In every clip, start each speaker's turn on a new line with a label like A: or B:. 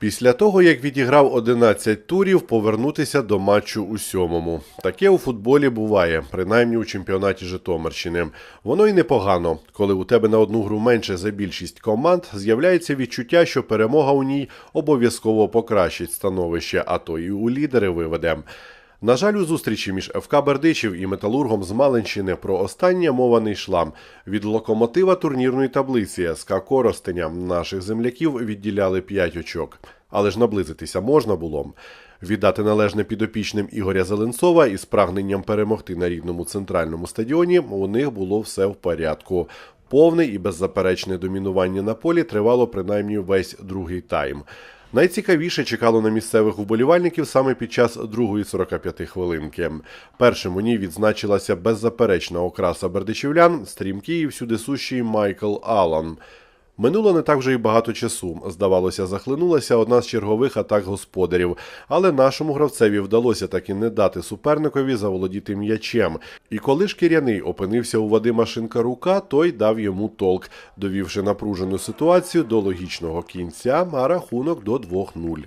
A: Після того, як відіграв 11 турів, повернутися до матчу у сьомому. Таке у футболі буває, принаймні у чемпіонаті Житомирщини. Воно й непогано, коли у тебе на одну гру менше за більшість команд, з'являється відчуття, що перемога у ній обов'язково покращить становище, а то і у лідери виведе. На жаль, у зустрічі між ФК Бердичів і Металургом з Малинщини про останнє мова не йшла. Від локомотива турнірної таблиці СК Коростеня наших земляків відділяли 5 очок. Але ж наблизитися можна було. Віддати належне підопічним Ігоря Зеленцова із прагненням перемогти на рідному центральному стадіоні у них було все в порядку. Повне і беззаперечне домінування на полі тривало принаймні весь другий тайм. Найцікавіше чекало на місцевих вболівальників саме під час другої 45 хвилинки. Першим у ній відзначилася беззаперечна окраса бердичівлян, стрімкий і всюди сущий Майкл Аллан. Минуло не так вже й багато часу. Здавалося, захлинулася одна з чергових атак господарів, але нашому гравцеві вдалося таки не дати суперникові заволодіти м'ячем. І коли шкіряний опинився у Вадима Шинкарука, той дав йому толк, довівши напружену ситуацію до логічного кінця, а рахунок до 2-0.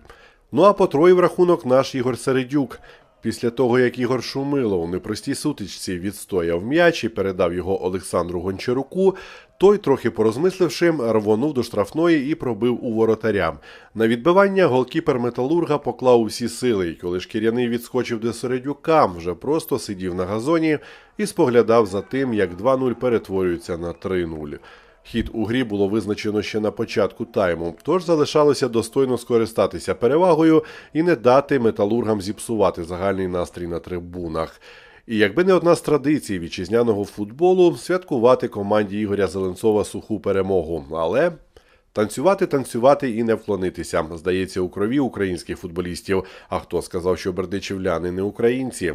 A: Ну а потроїв рахунок наш Ігор Середюк. Після того, як Ігор Шумило у непростій сутичці відстояв м'яч і передав його Олександру Гончаруку, той, трохи порозмисливши, рвонув до штрафної і пробив у воротаря. На відбивання голкіпер Металурга поклав усі сили, і коли шкіряний відскочив до Середюка, вже просто сидів на газоні і споглядав за тим, як 2-0 перетворюється на 3-0. Хід у грі було визначено ще на початку тайму, тож залишалося достойно скористатися перевагою і не дати металургам зіпсувати загальний настрій на трибунах. І якби не одна з традицій вітчизняного футболу святкувати команді Ігоря Зеленцова суху перемогу. Але танцювати, танцювати і не вклонитися. Здається, у крові українських футболістів. А хто сказав, що бердичівляни не українці?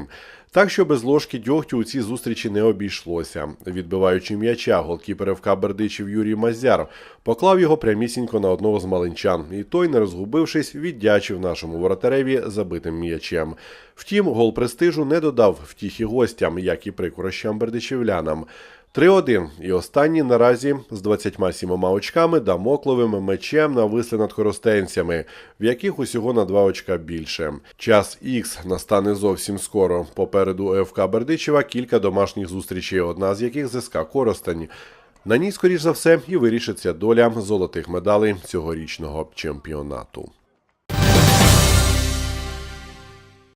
A: Так що без ложки дьогтю у цій зустрічі не обійшлося. Відбиваючи м'яча, голкіпер ФК Бердичів Юрій Мазяр поклав його прямісінько на одного з малинчан, і той, не розгубившись, віддячив нашому воротареві забитим м'ячем. Втім, гол престижу не додав втіхи гостям, як і прикорощам бердичівлянам. 3-1. І останні наразі з 27 очками дамокловим мечем нависли над коростенцями, в яких усього на 2 очка більше. Час Х настане зовсім скоро. Попереду ФК Бердичева кілька домашніх зустрічей, одна з яких з СК Коростень. На ній, скоріш за все, і вирішиться доля золотих медалей цьогорічного чемпіонату.